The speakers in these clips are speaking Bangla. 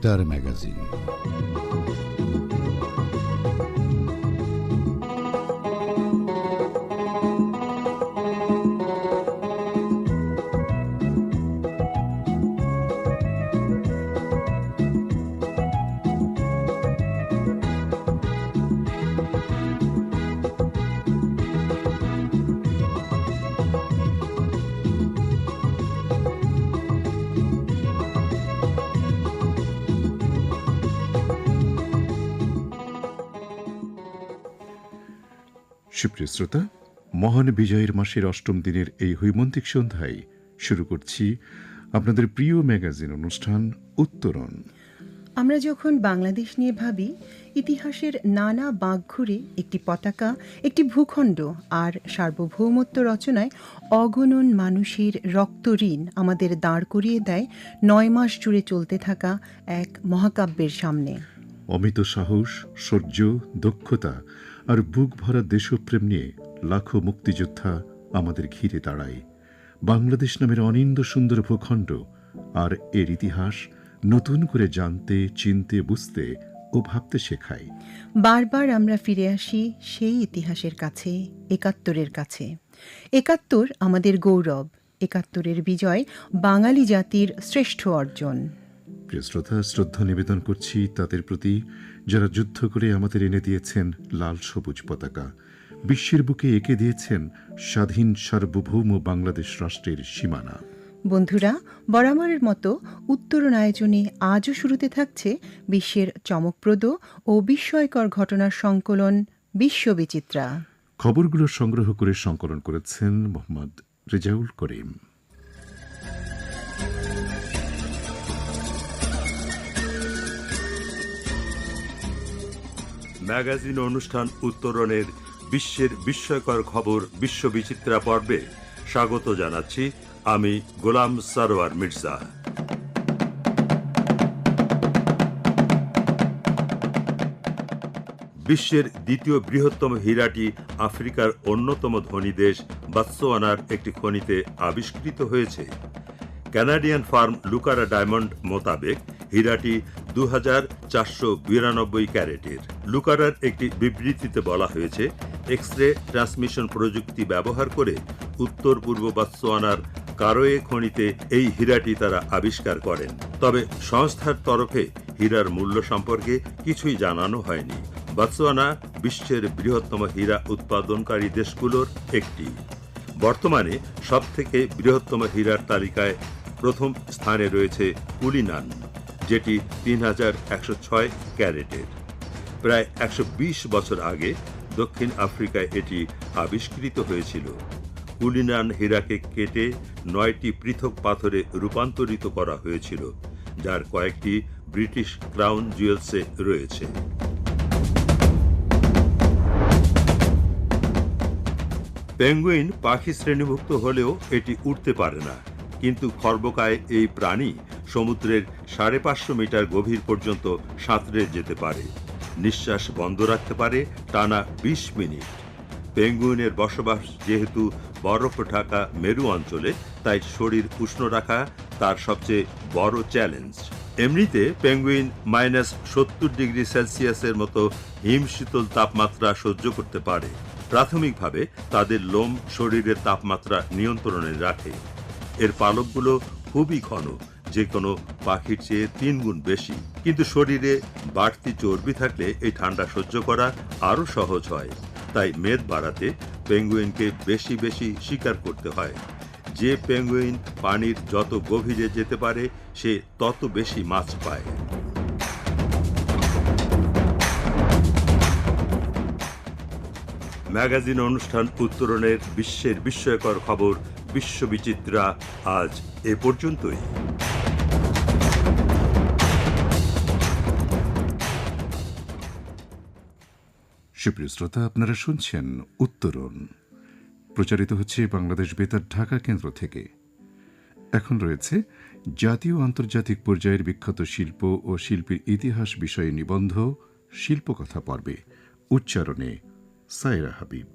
বেতার ম্যাগাজিন সুপ্রিয় শ্রোতা মহান বিজয়ের মাসের অষ্টম দিনের এই হৈমন্তিক সন্ধ্যায় শুরু করছি আপনাদের প্রিয় ম্যাগাজিন অনুষ্ঠান উত্তরণ। আমরা যখন বাংলাদেশ নিয়ে ভাবি ইতিহাসের নানা বাঁক ঘুরে একটি পতাকা একটি ভূখণ্ড আর সার্বভৌমত্ব রচনায় অগণন মানুষের রক্ত ঋণ আমাদের দাঁড় করিয়ে দেয় নয় মাস জুড়ে চলতে থাকা এক মহাকাব্যের সামনে। অমিত সাহস শৌর্য দক্ষতা আর বুক ভরা দেশপ্রেম নিয়ে লাখো মুক্তিযোদ্ধা আমাদের ঘিরে দাঁড়ায়। বাংলাদেশ নামের অনিন্দ সুন্দর ভূখণ্ড আর এর ইতিহাস নতুন করে জানতে চিনতে বুঝতে ও ভাবতে শেখায়। বারবার আমরা ফিরে আসি সেই ইতিহাসের কাছে একাত্তরের কাছে। একাত্তর আমাদের গৌরব একাত্তরের বিজয় বাঙালি জাতির শ্রেষ্ঠ অর্জন। প্রিয় শ্রোতা শ্রদ্ধা নিবেদন করছি তাদের প্রতি। যারা যুদ্ধ করে আমাদের এনে দিয়েছেন লাল সবুজ পতাকা বিশ্বের বুকে এঁকে দিয়েছেন স্বাধীন সার্বভৌম বাংলাদেশ রাষ্ট্রের সীমানা। বন্ধুরা বরাবরের মতো উত্তরণ আয়োজনে আজও শুরুতে থাকছে বিশ্বের চমকপ্রদ ও বিস্ময়কর ঘটনার সংকলন বিশ্ববিচিত্রা। খবরগুলো সংগ্রহ করে সংকলন করেছেন মোহাম্মদ রেজাউল করিম। ম্যাগাজিন অনুষ্ঠান উত্তরণের বিশ্বের বিস্ময়কর খবর বিশ্ববিচিত্রা পর্বে স্বাগত জানাচ্ছি আমি গোলাম সারোয়ার মির্জা। বিশ্বের দ্বিতীয় বৃহত্তম হীরাটি আফ্রিকার অন্যতম ধনী দেশ বাৎসোয়ানার একটি খনিতে আবিষ্কৃত হয়েছে। কানাডিয়ান ফার্ম লুকারা ডায়মন্ড মোতাবেক হীরাটি দু ক্যারেটের। লুকারার একটি বিবৃতিতে বলা হয়েছে এক্স রে ট্রান্সমিশন প্রযুক্তি ব্যবহার করে উত্তর পূর্ব বাৎসোয়ানার কারোয়ে খনিতে এই হীরাটি তারা আবিষ্কার করেন। তবে সংস্থার তরফে হীরার মূল্য সম্পর্কে কিছুই জানানো হয়নি। বাৎসোয়ানা বিশ্বের বৃহত্তম হীরা উৎপাদনকারী দেশগুলোর একটি। বর্তমানে সবথেকে বৃহত্তম হীরার তালিকায় প্রথম স্থানে রয়েছে কুলিনান, যেটি তিন হাজার একশো ছয় ক্যারেটের। প্রায় একশো বিশ বছর আগে দক্ষিণ আফ্রিকায় এটি আবিষ্কৃত হয়েছিল। কুলিনান হীরাকে কেটে নয়টি পৃথক পাথরে রূপান্তরিত করা হয়েছিল, যার কয়েকটি ব্রিটিশ ক্রাউন জুয়েলসে রয়েছে। পেঙ্গুইন পাখি শ্রেণীভুক্ত হলেও এটি উঠতে পারে না, কিন্তু খর্বকায় এই প্রাণী সমুদ্রের সাড়ে পাঁচশো মিটার গভীর পর্যন্ত সাঁতরে যেতে পারে। নিঃশ্বাস বন্ধ রাখতে পারে টানা বিশ মিনিট। পেঙ্গুইনের বসবাস যেহেতু বরফ ঢাকা মেরু অঞ্চলে, তাই শরীর উষ্ণ রাখা তার সবচেয়ে বড় চ্যালেঞ্জ। এমনিতে পেঙ্গুইন মাইনাস সত্তর ডিগ্রি সেলসিয়াসের মতো হিমশীতল তাপমাত্রা সহ্য করতে পারে। প্রাথমিকভাবে তাদের লোম শরীরের তাপমাত্রা নিয়ন্ত্রণে রাখে। এর পালকগুলো খুবই ঘন যে কোনো পাখির চেয়ে তিন গুণ বেশি। কিন্তু শরীরে বাড়তি চর্বি থাকলে এই ঠান্ডা সহ্য করা আরও সহজ হয়। তাই মেদ বাড়াতে পেঙ্গুইনকে বেশি বেশি শিকার করতে হয়। যে পেঙ্গুইন পানির যত গভীরে যেতে পারে, সে তত বেশি মাছ পায়। ম্যাগাজিন অনুষ্ঠান উত্তরণের বিশ্বের বিস্ময়কর খবর, বিশ্ববিচিত্রা, আজ এ পর্যন্তই। সুপ্রিয় শ্রোতা, আপনারা শুনছেন উত্তরণ। প্রচারিত হচ্ছে বাংলাদেশ বেতার ঢাকা কেন্দ্র থেকে। এখন রয়েছে জাতীয় আন্তর্জাতিক পর্যায়ের বিখ্যাত শিল্প ও শিল্পীর ইতিহাস বিষয়ে নিবন্ধ শিল্পকথা পর্বে। উচ্চারণে সাইরা হাবিব।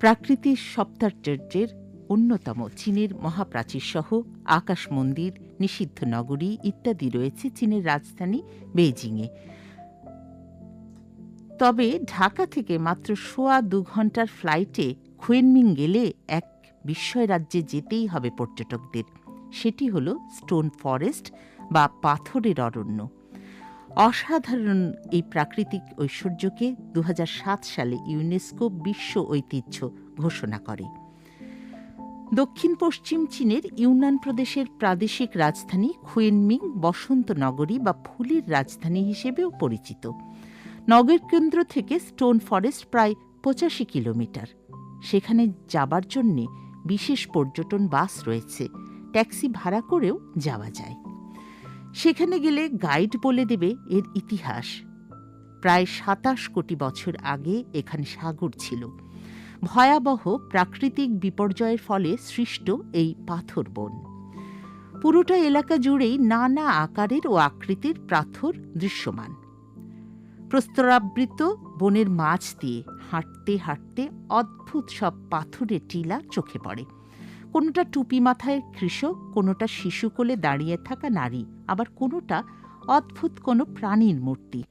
প্রাকৃতিক সপ্তাচার্যের অন্যতম চীনের মহাপ্রাচীর সহ আকাশ মন্দির, নিষিদ্ধ নগরী ইত্যাদি রয়েছে চীনের রাজধানী বেইজিংয়ে। তবে ঢাকা থেকে মাত্র সোয়া দু ঘণ্টার ফ্লাইটে খুয়েনমিং গেলে এক বিস্ময় রাজ্যে যেতেই হবে পর্যটকদের। সেটি হল স্টোন ফরেস্ট বা পাথরের অরণ্য। অসাধারণ এই প্রাকৃতিক ঐশ্বর্যকে দু হাজার সাত সালে ইউনেস্কো বিশ্ব ঐতিহ্য ঘোষণা করে। দক্ষিণ পশ্চিম চীনের ইউনান প্রদেশের প্রাদেশিক রাজধানী খুয়েনমিং বসন্ত নগরী বা ফুলের রাজধানী হিসেবেও পরিচিত। নগর কেন্দ্র থেকে স্টোন ফরেস্ট প্রায় পঁচাশি কিলোমিটার। সেখানে যাবার জন্যে বিশেষ পর্যটন বাস রয়েছে। ট্যাক্সি ভাড়া করেও যাওয়া যায়। সেখানে গেলে গাইড বলে দেবে এর ইতিহাস। প্রায় সাতাশ কোটি বছর আগে এখানে সাগর ছিল। ভয়াবহ প্রাকৃতিক বিপর্যয়ের ফলে সৃষ্ট এই পাথর বন। পুরোটা এলাকা জুড়েই নানা আকারের ও আকৃতির পাথর দৃশ্যমান। প্রস্তরাবৃত বনের মাছ দিয়ে হাঁটতে হাঁটতে অদ্ভুত সব পাথরের টিলা চোখে পড়ে। কোনোটা টুপি মাথায় কৃষক, কোনোটা শিশু কোলে দাঁড়িয়ে থাকা নারী, আবার কোনোটা অদ্ভুত কোনো প্রাণীর মূর্তি।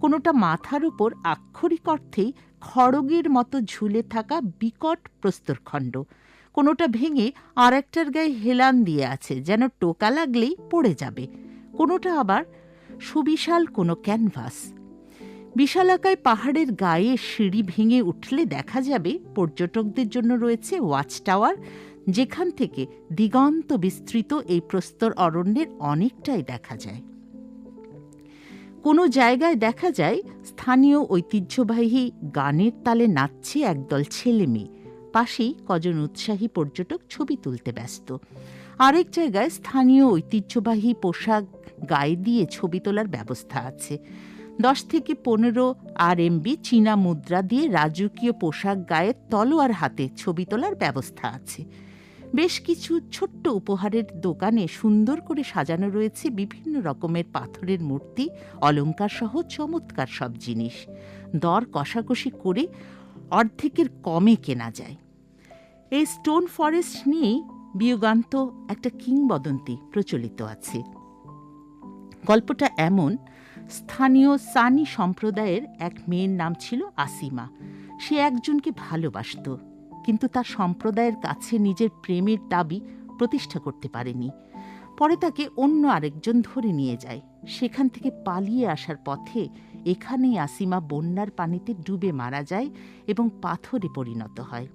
কোনোটা মাথার উপর আক্ষরিক অর্থেই খড়গের মতো ঝুলে থাকা বিকট প্রস্তরখণ্ড কোনোটা ভেঙে আর একটার গায়ে হেলান দিয়ে আছে, যেন টোকা লাগলেই পড়ে যাবে। কোনোটা আবার সুবিশাল কোনো ক্যানভাস। বিশালাকায় পাহাড়ের গায়ে সিঁড়ি ভেঙে উঠলে দেখা যাবে পর্যটকদের জন্য রয়েছে ওয়াচ টাওয়ার, যেখান থেকে দিগন্ত বিস্তৃত এই প্রস্তর অরণ্যের অনেকটাই দেখা যায়। কোনো জায়গায় দেখা যায় স্থানীয় ঐতিহ্যবাহী গানের তালে নাচছে একদল ছেলে মেয়ে। পাশেই কজন উৎসাহী পর্যটক ছবি তুলতে ব্যস্ত। আরেক জায়গায় স্থানীয় ঐতিহ্যবাহী পোশাক গায়ে দিয়ে ছবি তোলার ব্যবস্থা আছে। দশ থেকে পনেরো আর এমবি চীনা মুদ্রা দিয়ে রাজকীয় পোশাক গায়ে তলোয়ার হাতে ছবি তোলার ব্যবস্থা আছে। বেশ কিছু ছোট্ট উপহারের দোকানে সুন্দর করে সাজানো রয়েছে বিভিন্ন রকমের পাথরের মূর্তি অলঙ্কার সহ চমৎকার সব জিনিস। দর কষাকষি করে অর্ধেকের কমে কেনা যায়। এই স্টোন ফরেস্ট নিয়েই বিয়োগান্ত একটা কিংবদন্তি প্রচলিত আছে। গল্পটা এমন, স্থানীয় সানি সম্প্রদায়ের এক মেয়ের নাম ছিল আসিমা। সে একজনকে ভালোবাসত। কিন্তু তার সম্প্রদায়ের কাছে নিজের প্রেমের দাবি প্রতিষ্ঠা করতে পারেনি। পরে তাকে অন্য আরেকজন ধরে নিয়ে যায়। সেখান থেকে পালিয়ে আসার পথে এখানেই আসিমা বন্যার পানিতে ডুবে মারা যায় এবং পাথরে পরিণত হয়।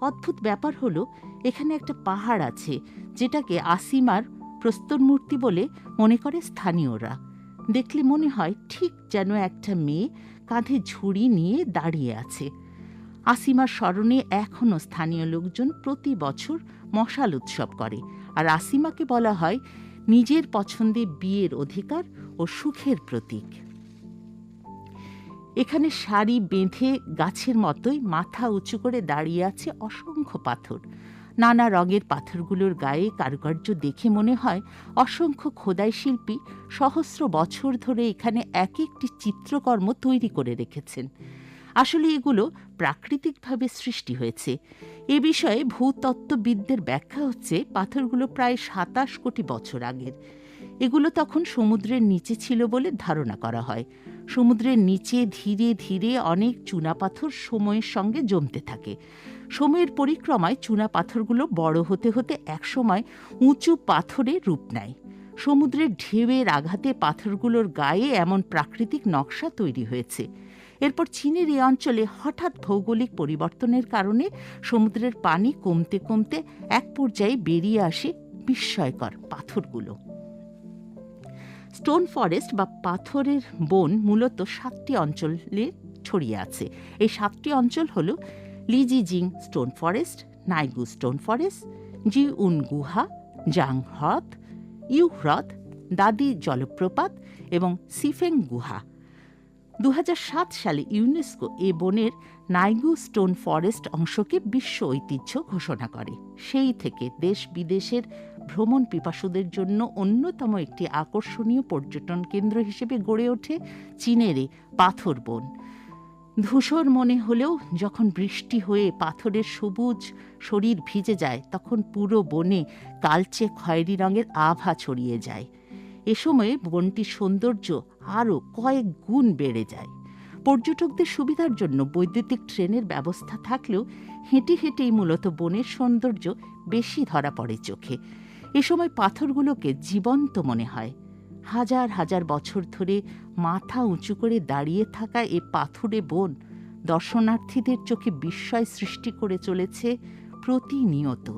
অদ্ভুত ব্যাপার হলো, এখানে একটা পাহাড় আছে, যেটাকে আসিমার প্রস্তর মূর্তি বলে মনে করে স্থানীয়রা। দেখলে মনে হয়, ঠিক যেন একটা মেয়ে কাঁধে ঝুড়ি নিয়ে দাঁড়িয়ে আছে। আসিমার স্মরণে এখনও স্থানীয় লোকজন প্রতি বছর মশাল উৎসব করে। আর আসিমাকে বলা হয় নিজের পছন্দে বিয়ের অধিকার ও সুখের প্রতীক। এখানে শাড়ি বেঁধে গাছের মতোই মাথা উঁচু করে দাঁড়িয়ে আছে অসংখ্য পাথর। নানা রঙের পাথরগুলোর গায়ে কারুকার্য দেখে মনে হয় অসংখ্য খোদাই শিল্পী সহস্র বছর ধরে এখানে এক একটি চিত্রকর্ম তৈরি করে রেখেছেন। আসলে এগুলো প্রাকৃতিকভাবে সৃষ্টি হয়েছে। এ বিষয়ে ভূতত্ত্ববিদদের ব্যাখ্যা হচ্ছে পাথরগুলো প্রায় সাতাশ কোটি বছর আগের। এগুলো তখন সমুদ্রের নিচে ছিল বলে ধারণা করা হয়। সমুদ্রের নিচে ধীরে ধীরে অনেক চুনাপাথর সময়ের সঙ্গে জমতে থাকে। সময়ের পরিক্রমায় চুনা পাথরগুলো বড় হতে হতে একসময় উঁচু পাথরে রূপ নেয়। সমুদ্রের ঢেউয়ের আঘাতে পাথরগুলোর গায়ে এমন প্রাকৃতিক নকশা তৈরি হয়েছে। এরপর চীনের এই অঞ্চলে হঠাৎ ভৌগোলিক পরিবর্তনের কারণে সমুদ্রের পানি কমতে কমতে এক পর্যায়ে বেরিয়ে আসে বিস্ময়কর পাথরগুলো। স্টোন ফরেস্ট বা পাথরের বন মূলত সাতটি অঞ্চলে ছড়িয়ে আছে। এই সাতটি অঞ্চল হল Lizijing stone forest, Naigu stone forest Zhiyun গুহা জাং হ্রদ ইউ হ্রদ দাদি জলপ্রপাত এবং সিফেং গুহা। দু হাজার সাত সালে ইউনেস্কো এ বনের নাইগু স্টোন ফরেস্ট অংশকে বিশ্ব ঐতিহ্য ঘোষণা করে। সেই থেকে দেশ বিদেশের ভ্রমণ পিপাসুদের জন্য অন্যতম একটি আকর্ষণীয় পর্যটন কেন্দ্র হিসেবে গড়ে ওঠে চীনের পাথর বন। ধূসর মনে হলেও যখন বৃষ্টি হয়ে পাথরের সবুজ শরীর ভিজে যায়, তখন পুরো বনে কালচে খয়েরি রঙের আভা ছড়িয়ে যায়। এ সময়ে বনটির সৌন্দর্য আরও কয়েক গুণ বেড়ে যায়। পর্যটকদের সুবিধার জন্য বৈদ্যুতিক ট্রেনের ব্যবস্থা থাকলেও হেঁটে হেঁটেই মূলত বনের সৌন্দর্য বেশি ধরা পড়ে চোখে। এ সময় পাথরগুলোকে জীবন্ত মনে হয়। হাজার হাজার বছর ধরে মাথা উঁচু করে দাঁড়িয়ে থাকা এ পাথুরে বন দর্শনার্থীদের চোখে বিস্ময় সৃষ্টি করে চলেছে প্রতিনিয়ত।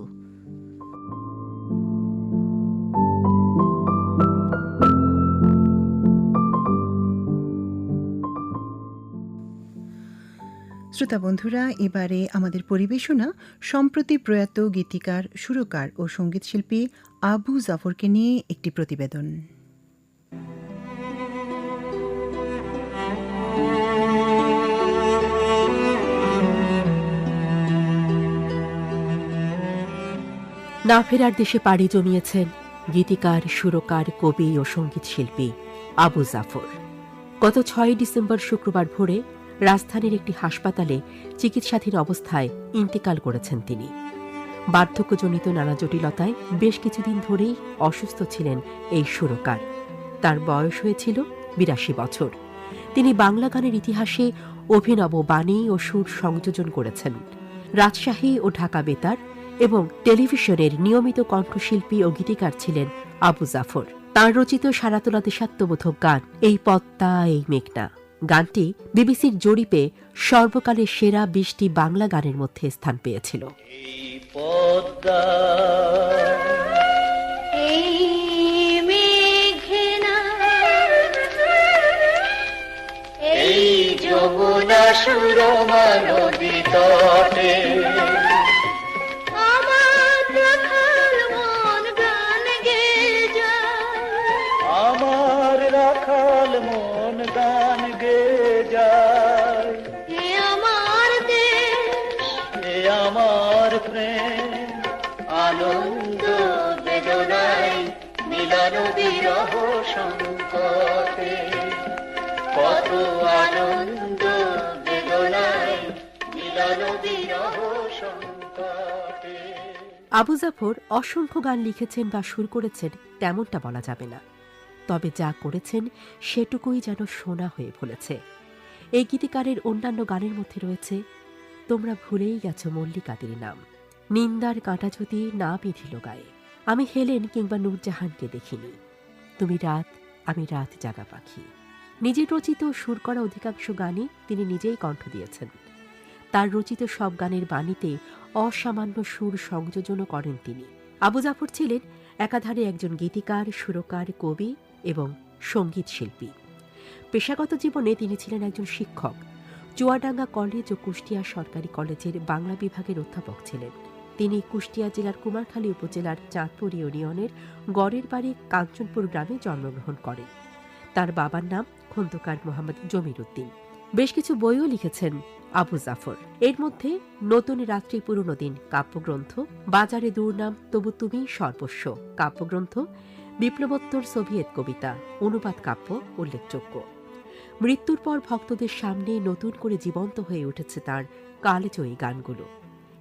শ্রোতা বন্ধুরা, এবারে আমাদের পরিবেশনা, সম্প্রতি প্রয়াত গীতিকার, সুরকার ও সঙ্গীতশিল্পী আবু জাফরকে নিয়ে একটি প্রতিবেদন। না ফেরার দেশে পাড়ি জমিয়েছেন গীতিকার, সুরকার, কবি ও সংগীত শিল্পী আবু জাফর। গত ছয় ডিসেম্বর শুক্রবার ভোরে রাজধানীর একটি হাসপাতালে চিকিৎসাধীন অবস্থায় ইন্তেকাল করেছেন তিনি। বার্ধক্যজনিত নানা জটিলতায় বেশ কিছুদিন ধরেই অসুস্থ ছিলেন এই সুরকার। তার বয়স হয়েছিল বিরাশি বছর। তিনি বাংলা গানের ইতিহাসে অভিনব বাণী ও সুর সংযোজন করেছেন। রাজশাহী ও ঢাকা বেতার এবং টেলিভিশনের নিয়মিত কণ্ঠশিল্পী ও গীতিকার ছিলেন আবু জাফর। তাঁর রচিত সারাতোলা দেশাত্মবোধক গান, এই পদ্মা এই মেঘনা গানটি বিবিসির জরিপে সর্বকালের সেরা বিশটি বাংলা গানের মধ্যে স্থান পেয়েছিল। যমুনা সুরমা নদী আবু জাফর অসংখ্য গান লিখেছেন বা সুর করেছেন, তেমনটা বলা যাবে না। তবে যা করেছেন, সেটুকুই যেন সোনা হয়ে ফলেছে। এই গীতিকারের অন্যান্য গানের মধ্যে রয়েছে, তোমরা ভুলেই গেছো মল্লিকাদের নাম। নিন্দার কাঁটা যদি না বিঁধিল গায়ে আমি হেলেন কিংবা নূরজাহানকে দেখিনি। তুমি রাত, আমি রাত জাগা পাখি। নিজের রচিত সুর করা অধিকাংশ গানে তিনি নিজেই কণ্ঠ দিয়েছেন। তার রচিত সব গানের বাণীতে অসামান্য সুর সংযোজনও করেন তিনি। আবু জাফর ছিলেন একাধারে একজন গীতিকার, সুরকার, কবি এবং সংগীত শিল্পী। পেশাগত জীবনে তিনি ছিলেন একজন শিক্ষক। চুয়াডাঙ্গা কলেজ ও কুষ্টিয়া সরকারি কলেজের বাংলা বিভাগের অধ্যাপক ছিলেন। তিনি কুষ্টিয়া জেলার কুমারখালী উপজেলার চাঁদপুর ইউনিয়নের গড়ের বাড়ি কাঞ্চনপুর গ্রামে জন্মগ্রহণ করেন। তার বাবার নাম খন্দকার মোহাম্মদ জমির উদ্দিন বেশ কিছু বইও লিখেছেন আবু জাফর। এর মধ্যে নতুন রাত্রি পুরনো দিন কাব্যগ্রন্থ, বাজারে দুর্নাম তবু তুমি সর্বস্ব কাব্যগ্রন্থ, বিপ্লবোত্তর সোভিয়েত কবিতা, অনুবাদ কাব্য উল্লেখযোগ্য। মৃত্যুর পর ভক্তদের সামনে নতুন করে জীবন্ত হয়ে উঠেছে তার কালজয়ী গানগুলো।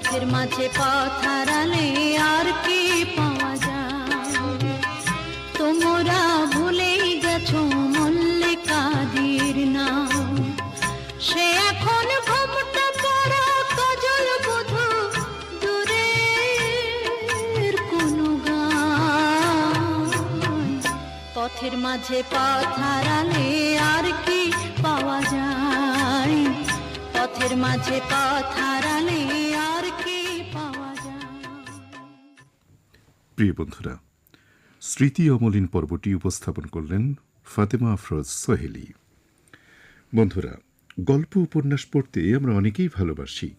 পথের মাঝে পথ হারালে আর কি পাওয়া যায়? তোমরা ভুলেই গেছো মল্লিকাদের নাম। সে এখন ঘুমটা পড়া কাজল বধু দূরের কোনো গান। পথের মাঝে পথ হারালে আর কি পাওয়া যায়? পথের মাঝে পথ হারালে প্রিয় বন্ধুরা, স্মৃতি অমলিন পর্বটি উপস্থাপন করলেন ফাতেমা আফরোজ সোহেলি। বন্ধুরা, গল্প উপন্যাস পড়তে আমরা অনেকেই ভালোবাসি।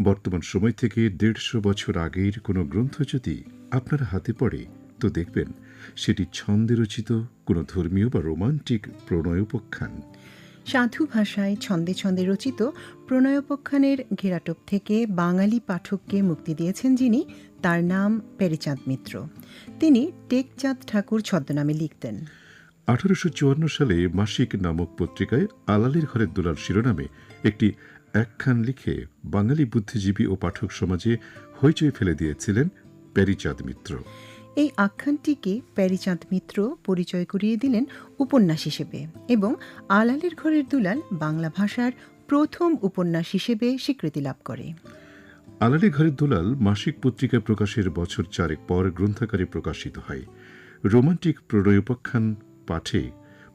বর্তমান সময় থেকে দেড়শো বছর আগের কোনো গ্রন্থ যদি আপনার হাতে পড়ে, তো দেখবেন সেটি ছন্দে রচিত কোনো ধর্মীয় বা রোমান্টিক প্রণয়োপাখ্যান। সাধু ভাষায় ছন্দে ছন্দে রচিত প্রণয়োপাখ্যানের ঘেরাটোপ থেকে বাঙালি পাঠককে মুক্তি দিয়েছেন যিনি তার নাম পেরিচাঁদ মিত্র। তিনি টেকচাঁদ ঠাকুর ছদ্মনামে লিখতেন। আঠারোশো চুয়ান্ন সালে মাসিক নামক পত্রিকায় আলালের ঘরের দোলার শিরোনামে একটি একখান লিখে বাঙালি বুদ্ধিজীবী ও পাঠক সমাজে হইচই ফেলে দিয়েছিলেন প্যারিচাঁদ মিত্র। এই আখ্যানটিকে প্যারিচাঁদ মিত্র পরিচয় করিয়ে দিলেন উপন্যাস হিসেবে এবং আলালের ঘরের দুলাল বাংলা ভাষার প্রথম উপন্যাস হিসেবে স্বীকৃতি লাভ করে। আলালি ঘরের দোলাল মাসিক পত্রিকা প্রকাশের বছর চারেক পর গ্রন্থাকারে প্রকাশিত হয়। রোমান্টিক প্রণয়োপাখ্যান পাঠে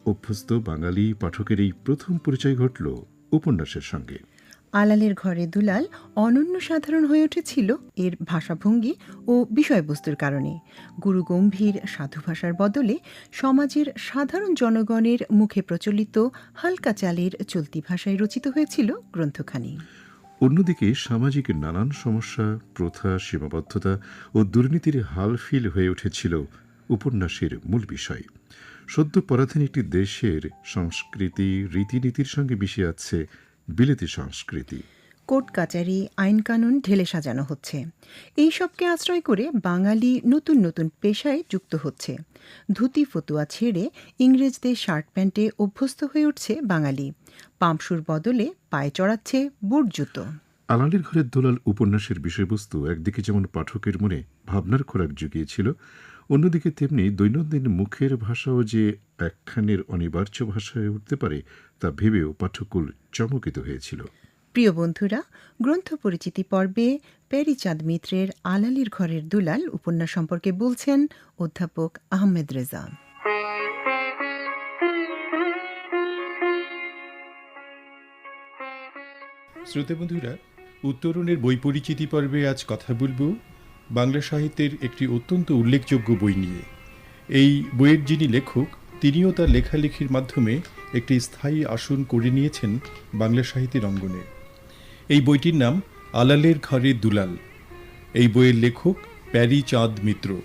অভ্যস্ত বাঙালি পাঠকের এই প্রথম পরিচয় ঘটল উপন্যাসের সঙ্গে। আলালের ঘরে দুলাল অনন্য সাধারণ হয়ে উঠেছিল এর ভাষাভঙ্গি ও বিষয়বস্তুর কারণে। গুরু গম্ভীর সাধু ভাষার বদলে সমাজের সাধারণ জনগণের মুখে প্রচলিত হালকা চালের চলতি ভাষায় রচিত হয়েছিল গ্রন্থখানি। অন্যদিকে সামাজিক নানান সমস্যা, প্রথা, সীমাবদ্ধতা ও দুর্নীতির হালফিল হয়ে উঠেছিল উপন্যাসের মূল বিষয়। সদ্য পরাধীন একটি দেশের সংস্কৃতি, রীতিনীতির সঙ্গে মিশে আছে বিলেতি সংস্কৃতি। কোর্ট কাচারি আইন কানুন ঢেলে সাজানো হচ্ছে। এই সবকে আশ্রয় করে বাঙালি নতুন নতুন পেশায় যুক্ত হচ্ছে। ধুতি ফতুয়া ছেড়ে ইংরেজদের শার্ট প্যান্টে অভ্যস্ত হয়ে উঠছে বাঙালি। পাম্পসুর বদলে পায়ে চড়াচ্ছে বুট জুতো। আলালের ঘরের দোলাল উপন্যাসের বিষয়বস্তু একদিকে যেমন পাঠকের মনে ভাবনার খোরাক জুগিয়েছিল, অন্যদিকে তেমনি দৈনন্দিন মুখের ভাষাও যে একখানের অনিবার্য ভাষা হয়ে উঠতে পারে তা ভেবেও পাঠকুল চমকিত হয়েছিল। প্রিয় বন্ধুরা গ্রন্থ পরিচিতি পর্বে প্যারিচাঁদ মিত্রের আলালির ঘরের দুলাল উপন্যাস সম্পর্কে বলছেন অধ্যাপক আহমেদ রেজা। শ্রোতা বন্ধুরা, উত্তরণের বই পরিচিতি পর্বে আজ কথা বলব বাংলা সাহিত্যের একটি অত্যন্ত উল্লেখযোগ্য বই নিয়ে। এই বইয়ের যিনি লেখক, তিনিও তার লেখালেখির মাধ্যমে একটি স্থায়ী আসন করে নিয়েছেন বাংলা সাহিত্যের অঙ্গনে। এই বইটির নাম আলালের ঘরে দুলাল। এই বইয়ের লেখক প্যারি চাঁদ মিত্র।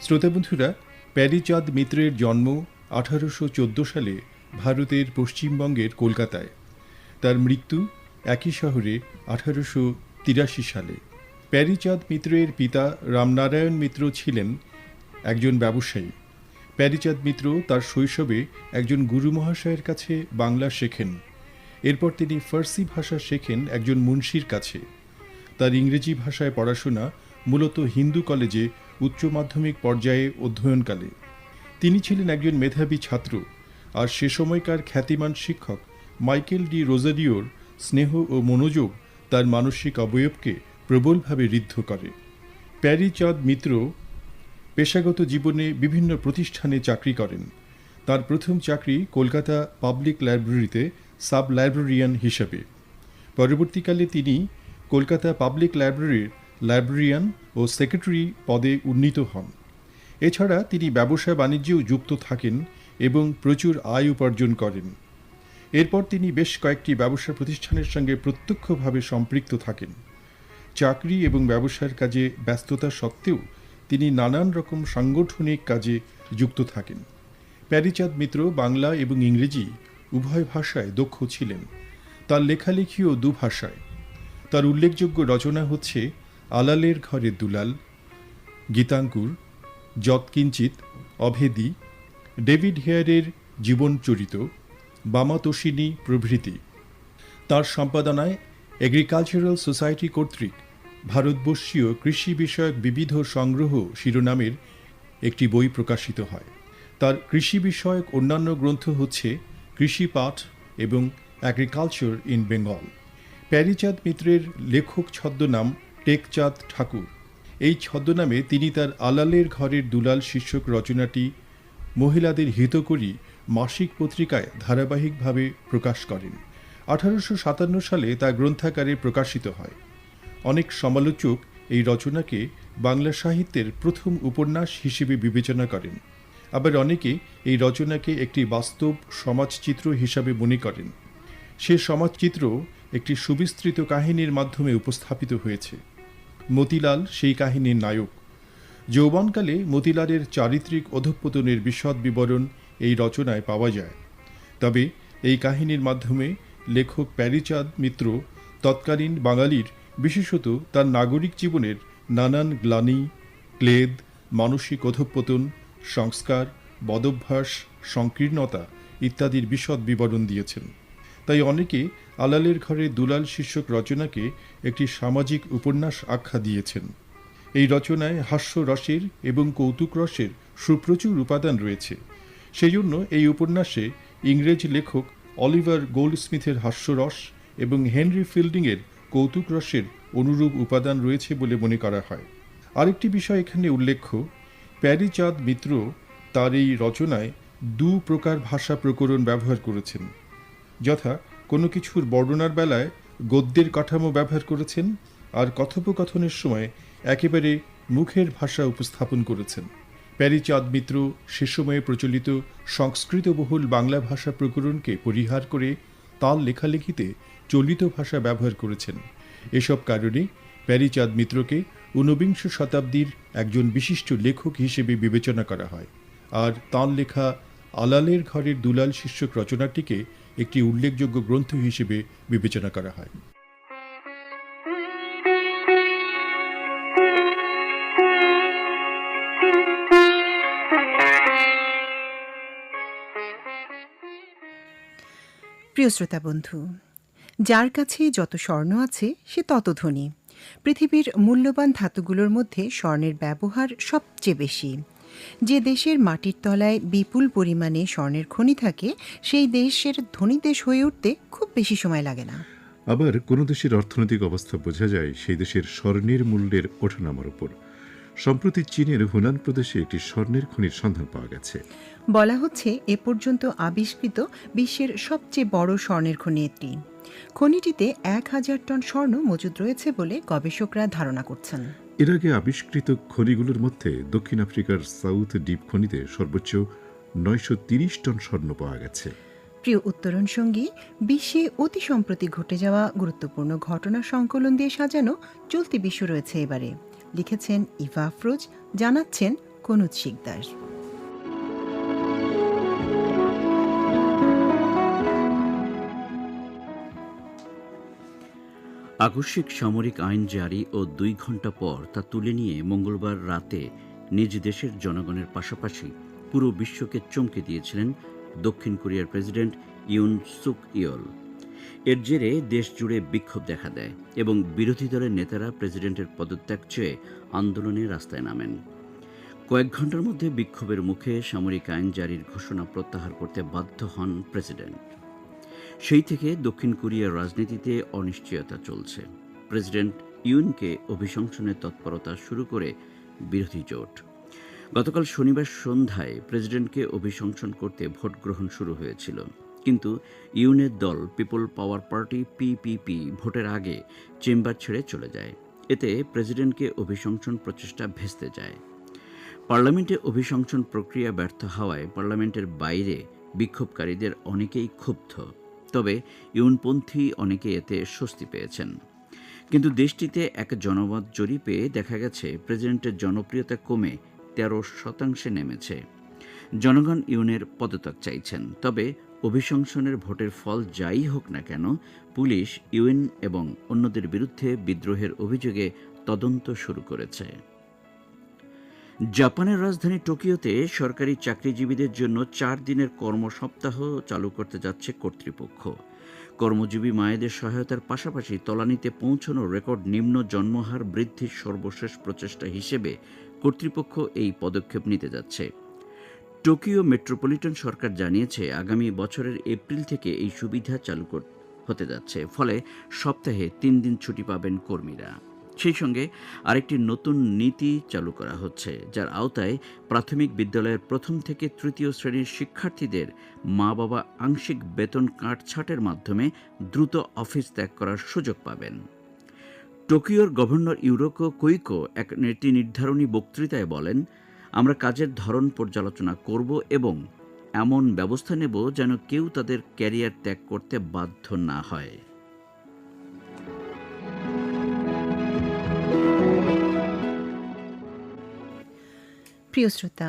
শ্রোতা বন্ধুরা প্যারি চাঁদ মিত্রের জন্ম আঠারোশো চোদ্দ সালে ভারতের পশ্চিমবঙ্গের কলকাতায়। তার মৃত্যু একই শহরে আঠারোশো তিরাশি সালে। প্যারিচাঁদ মিত্রের পিতা রামনারায়ণ মিত্র ছিলেন একজন ব্যবসায়ী। প্যারিচাঁদ মিত্র তার শৈশবে একজন গুরু মহাশয়ের কাছে বাংলা শেখেন। এরপর তিনি ফার্সি ভাষা শেখেন একজন মুন্সির কাছে। তার ইংরেজি ভাষায় পড়াশোনা মূলত হিন্দু কলেজে উচ্চ মাধ্যমিক পর্যায়ে অধ্যয়নকালে। তিনি ছিলেন একজন মেধাবী ছাত্র আর সে সময়কার খ্যাতিমান শিক্ষক মাইকেল ডি রোজারিওর স্নেহ ও মনোযোগ তার মানসিক অবয়বকে প্রবলভাবে ঋদ্ধ করে। প্যারিচাঁদ মিত্র পেশাগত জীবনে বিভিন্ন প্রতিষ্ঠানে চাকরি করেন। তার প্রথম চাকরি কলকাতা পাবলিক লাইব্রেরিতে সাব লাইব্রেরিয়ান হিসেবে। পরবর্তীকালে তিনি কলকাতা পাবলিক লাইব্রেরির লাইব্রেরিয়ান ও সেক্রেটারি পদে উন্নীত হন। এছাড়া তিনি ব্যবসা বাণিজ্যেও যুক্ত থাকেন এবং প্রচুর আয় উপার্জন করেন। এরপর তিনি বেশ কয়েকটি ব্যবসা প্রতিষ্ঠানের সঙ্গে প্রত্যক্ষভাবে সম্পৃক্ত থাকেন। চাকরি এবং ব্যবসার কাজে ব্যস্ততা সত্ত্বেও তিনি নানান রকম সাংগঠনিক কাজে যুক্ত থাকেন। প্যারিচাঁদ মিত্র বাংলা এবং ইংরেজি উভয় ভাষায় দক্ষ ছিলেন। তার লেখালেখিও দুভাষায় তার উল্লেখযোগ্য রচনা হচ্ছে আলালের ঘরে দুলাল, গীতাঙ্কুর যৎকিঞ্চিত অভেদি, ডেভিড হেয়ারের জীবনচরিত বামাতোষিনী প্রভৃতি। তার সম্পাদনায় এগ্রিকালচারাল সোসাইটি কর্তৃক ভারতবর্ষীয় কৃষি বিষয়ক বিবিধ সংগ্রহ শিরোনামের একটি বই প্রকাশিত হয়। তার কৃষি বিষয়ক অন্যান্য গ্রন্থ হচ্ছে কৃষি পাঠ এবং অ্যাগ্রিকালচার ইন বেঙ্গল প্যারিচাঁদ মিত্রের লেখক ছদ্মনাম টেকচাঁদ ঠাকুর। এই ছদ্মনামে তিনি তার আলালের ঘরের দুলাল শীর্ষক রচনাটি মহিলাদের হিত করি মাসিক পত্রিকায় ধারাবাহিকভাবে প্রকাশ করেন। আঠারোশো সাতান্ন সালে তা গ্রন্থাকারে প্রকাশিত হয়। অনেক সমালোচক এই রচনাকে বাংলা সাহিত্যের প্রথম উপন্যাস হিসেবে বিবেচনা করেন। আবার অনেকে এই রচনাকে একটি বাস্তব সমাজচিত্র হিসাবে মনে করেন। সে সমাজচিত্র একটি সুবিস্তৃত কাহিনীর মাধ্যমে উপস্থাপিত হয়েছে। মতিলাল সেই কাহিনীর নায়ক। যৌবনকালে মতিলালের চারিত্রিক অধঃপতনের বিশদ বিবরণ এই রচনায় পাওয়া যায়। তবে এই কাহিনীর মাধ্যমে লেখক প্যারিচাঁদ মিত্র তৎকালীন বাঙালির, বিশেষত তার নাগরিক জীবনের নানান গ্লানি, ক্লেদ, মানসিক অধঃপতন সংস্কার, বদভ্যাস, সংকীর্ণতা ইত্যাদির বিশদ বিবরণ দিয়েছেন। তাই অনেকে আলালের ঘরে দুলাল শীর্ষক রচনাকে একটি সামাজিক উপন্যাস আখ্যা দিয়েছেন। এই রচনায় হাস্য রসের এবং কৌতুক রসের সুপ্রচুর উপাদান রয়েছে। সেই জন্য এই উপন্যাসে ইংরেজ লেখক অলিভার গোল্ডস্মিথের হাস্যরস এবং হেনরি ফিল্ডিংয়ের কৌতুক রসের অনুরূপ উপাদান রয়েছে বলে মনে করা হয়। আরেকটি বিষয় এখানে উল্লেখ্য প্যারিচাঁদ মিত্র তার এই রচনায় দু প্রকার ভাষা প্রকরণ ব্যবহার করেছেন। যথা কোনো কিছুর বর্ণনার বেলায় গদ্যের কাঠামো ব্যবহার করেছেন আর কথোপকথনের সময় একেবারে মুখের ভাষা উপস্থাপন করেছেন। প্যারিচাঁদ মিত্র সে সময়ে প্রচলিত সংস্কৃতবহুল বাংলা ভাষা প্রকরণকে পরিহার করে তার লেখালেখিতে চলিত ভাষা ব্যবহার করেছেন। এসব কারণে প্যারিচাঁদ মিত্রকে ঊনবিংশ শতাব্দীর একজন বিশিষ্ট লেখক হিসেবে বিবেচনা করা হয়। আর তাঁর লেখা আলালের ঘরের দুলাল শীর্ষক রচনাটিকে একটি উল্লেখযোগ্য গ্রন্থ হিসেবে বিবেচনা করা হয়। প্রিয় শ্রোতা বন্ধু, যার কাছে যত স্বর্ণ আছে, সে তত ধনী। পৃথিবীর মূল্যবান ধাতুগুলোর মধ্যে স্বর্ণের ব্যবহার সবচেয়ে বেশি। যে দেশের মাটির তলায় বিপুল পরিমাণে স্বর্ণের খনি থাকে সেই দেশের ধনী দেশ হয়ে উঠতে খুব বেশি সময় লাগে না। আবার কোনো দেশের অর্থনৈতিক অবস্থা বোঝা যায় সেই দেশের স্বর্ণের মূল্যের ওঠানামার উপর। সম্প্রতি চীনের হুনান প্রদেশে একটি স্বর্ণের খনির সন্ধান পাওয়া গেছে। বলা হচ্ছে এ পর্যন্ত আবিষ্কৃত বিশ্বের সবচেয়ে বড় স্বর্ণের খনি এটি খনিটিতে এক হাজার টন স্বর্ণ মজুদ রয়েছে বলে গবেষকরা ধারণা করছেন। এর আগে আবিষ্কৃত খনিগুলোর মধ্যে দক্ষিণ আফ্রিকার সাউথ ডিপ খনিতে সর্বোচ্চ নয়শো তিরিশ টন স্বর্ণ পাওয়া গেছে। প্রিয় উত্তরণ সঙ্গী বিশ্বে অতি সম্প্রতি ঘটে যাওয়া গুরুত্বপূর্ণ ঘটনা সংকলন দিয়ে সাজানো চলতি বিশ্ব রয়েছে এবারে। লিখেছেন ইভা আফরোজ জানাচ্ছেন কনুজ শিকদার। আকস্মিক সামরিক আইন জারি ও দুই ঘণ্টা পর তা তুলে নিয়ে মঙ্গলবার রাতে নিজ দেশের জনগণের পাশাপাশি পুরো বিশ্বকে চমকে দিয়েছিলেন দক্ষিণ কোরিয়ার প্রেসিডেন্ট ইউন সুক ইয়ল। এর জেরে দেশ জুড়ে বিক্ষোভ দেখা দেয় এবং বিরোধী দলের নেতারা প্রেসিডেন্টের পদত্যাগ চেয়ে আন্দোলনে রাস্তায় নামেন। কয়েক ঘণ্টার মধ্যে বিক্ষোভের মুখে সামরিক আইন জারির ঘোষণা প্রত্যাহার করতে বাধ্য হন প্রেসিডেন্ট। সেই থেকে দক্ষিণ কোরিয়ার রাজনীতিতে অনিশ্চয়তা চলছে। প্রেসিডেন্ট ইউনকে অভিশংসনের তৎপরতা শুরু করে বিরোধী জোট। গতকাল শনিবার সন্ধ্যায় প্রেসিডেন্টকে অভিশংসন করতে ভোট গ্রহণ শুরু হয়েছিল। কিন্তু ইউনের দল, পিপল পাওয়ার পার্টি, পিপিপি, ভোটের আগে চেম্বার ছেড়ে চলে যায়। এতে প্রেসিডেন্টকে অভিশংসন প্রচেষ্টা ভেস্তে যায়। পার্লামেন্টে অভিশংসন প্রক্রিয়া ব্যর্থ হওয়ায় পার্লামেন্টের বাইরে বিক্ষোভকারীদের অনেকেই ক্ষুব্ধ। তবে ইউনপন্থী অনেকে এতে স্বস্তি পেয়েছেন। কিন্তু দেশটিতে এক জনমত জরিপে দেখা গেছে, প্রেসিডেন্টের জনপ্রিয়তা কমে তেরো শতাংশে নেমেছে। জনগণ ইউনের পদত্যাগ চাইছেন, তবে অভিশংসনের ভোটের ফল যাই হোক না কেন, পুলিশ, ইউএন এবং অন্যদের বিরুদ্ধে বিদ্রোহের অভিযোগে তদন্ত শুরু করেছে। জাপানের রাজধানী টোকিওতে সরকারি চাকরিজীবীদের জন্য চার দিনের কর্মসপ্তাহ চালু করতে যাচ্ছে কর্তৃপক্ষ। কর্মজীবী মায়েদের সহায়তার পাশাপাশি তলানিতে পৌঁছানো রেকর্ড নিম্ন জন্মহার বৃদ্ধির সর্বশেষ প্রচেষ্টা হিসেবে কর্তৃপক্ষ এই পদক্ষেপ নিতে যাচ্ছে। টোকিও মেট্রোপলিটন সরকার জানিয়েছে, আগামী বছরের এপ্রিল থেকে এই সুবিধা চালু হতে যাচ্ছে। ফলে সপ্তাহে তিন দিন ছুটি পাবেন কর্মীরা। সেই সঙ্গে আরেকটি নতুন নীতি চালু করা হচ্ছে, যার আওতায় প্রাথমিক বিদ্যালয়ের প্রথম থেকে তৃতীয় শ্রেণির শিক্ষার্থীদের মা বাবা আংশিক বেতন কাটছাটের মাধ্যমে দ্রুত অফিস ত্যাগ করার সুযোগ পাবেন। টোকিওর গভর্নর ইউরোকো কুইকো এক নীতি নির্ধারণী বক্তৃতায় বলেন, আমরা কাজের ধরন পর্যালোচনা করব এবং এমন ব্যবস্থা নেব যেন কেউ তাদের ক্যারিয়ার ত্যাগ করতে বাধ্য না হয়। প্রিয় শ্রোতা,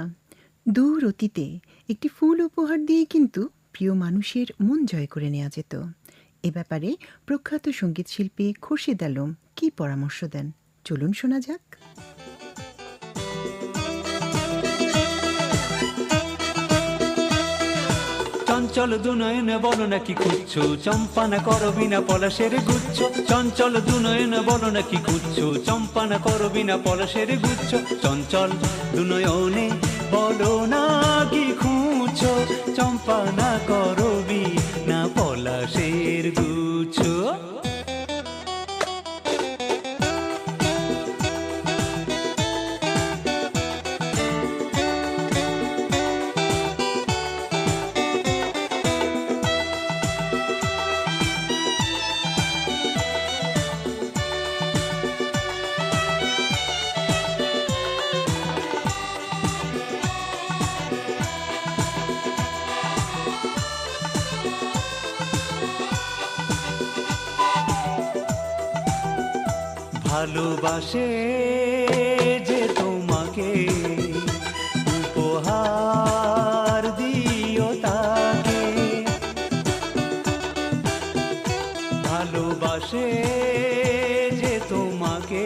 দূর অতীতে একটি ফুল উপহার দিয়ে কিন্তু প্রিয় মানুষের মন জয় করে নেওয়া যেত। এ ব্যাপারে প্রখ্যাত সংগীত শিল্পী খুরশিদ আলম কি পরামর্শ দেন? চলুন শোনা যাক। চঞ্চল দুনয়ন বলো নাকি খুঁজছো? চম্পানা করো বিনা পলাশের গুচ্ছ। চঞ্চল দুনয়ন বলো নাকি খুঁজছো? চম্পানা করো বিনা পলাশের গুচ্ছ। চঞ্চল দুনয়নে বলো না কি খুঁজছো? চম্পানা করো ভালোবাসে যে তোমাকে, উপহার দিও তাকে। ভালোবাসে যে তোমাকে,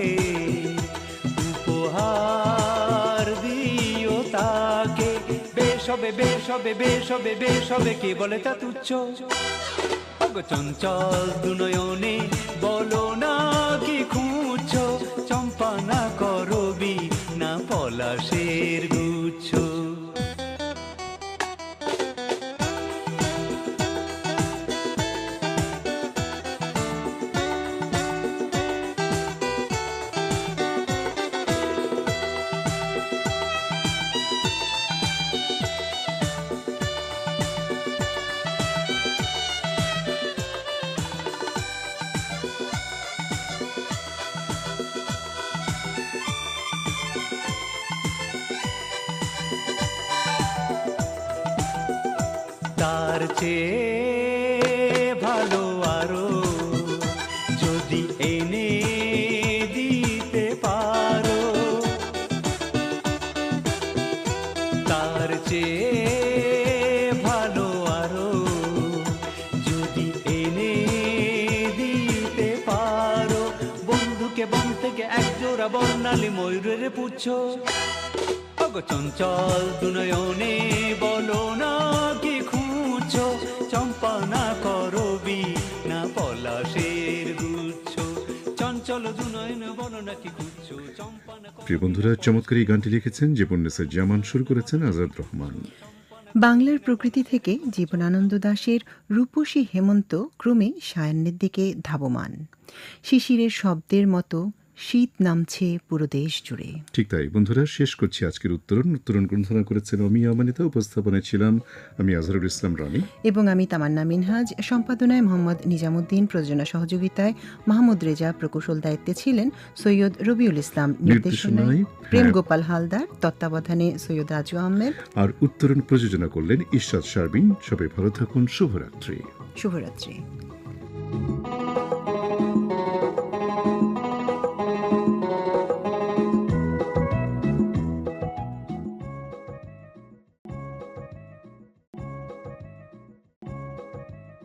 উপহার দিও তাকে। বেশ হবে বেশ হবে বেশ হবে বেশ হবে, কে বলে তা তুচ্ছ? চঞ্চল দুনয়নে বলো না। চম্পা না করবি না পলাশের তার চেয়ে ভালো আরও। যদি এনে দিতে পারো, তার চেয়ে ভালো আরও। যদি এনে দিতে পারো, বন্ধুকে বন থেকে এক জোড়া বর্ণালী ময়ূরের পুচ্ছ। চঞ্চল দুনয়নে বলো না প্রিয় বন্ধুরা চমৎকার এই গানটি লিখেছেন জীবনেশ্বর জামান শুরু করেছেন আজাদ রহমান। বাংলার প্রকৃতি থেকে জীবনানন্দ দাশের রূপসী হেমন্ত ক্রমে সায়ান্নের দিকে ধাবমান। শিশিরের শব্দের মতো শীত নামছে পুরো দেশ জুড়ে। ঠিক তাই বন্ধুরা শেষ করছি আজকের উত্তরণ। উত্তরণ গ্রন্থনা করেছেন অমি আমানিতা উপস্থাপনায় ছিলাম আমি আজহারুল ইসলাম রানী। এবং আমি তামান্না মিনহাজ সম্পাদনায় মোহাম্মদ নিজামুদ্দিন প্রযোজনা সহযোগিতায় মাহমুদ রেজা প্রকৌশল দায়িত্বে ছিলেন সৈয়দ রবিউল ইসলাম নির্দেশনায় নির্দেশনায় প্রেম হ্যাঁ। গোপাল হালদার তত্ত্বাবধানে সৈয়দ রাজু আহমেদ। আর উত্তরণ প্রযোজনা করলেন ঈশ্বর শারবিন। সবাই ভালো থাকুন শুভরাত্রি। শুভরাত্রি।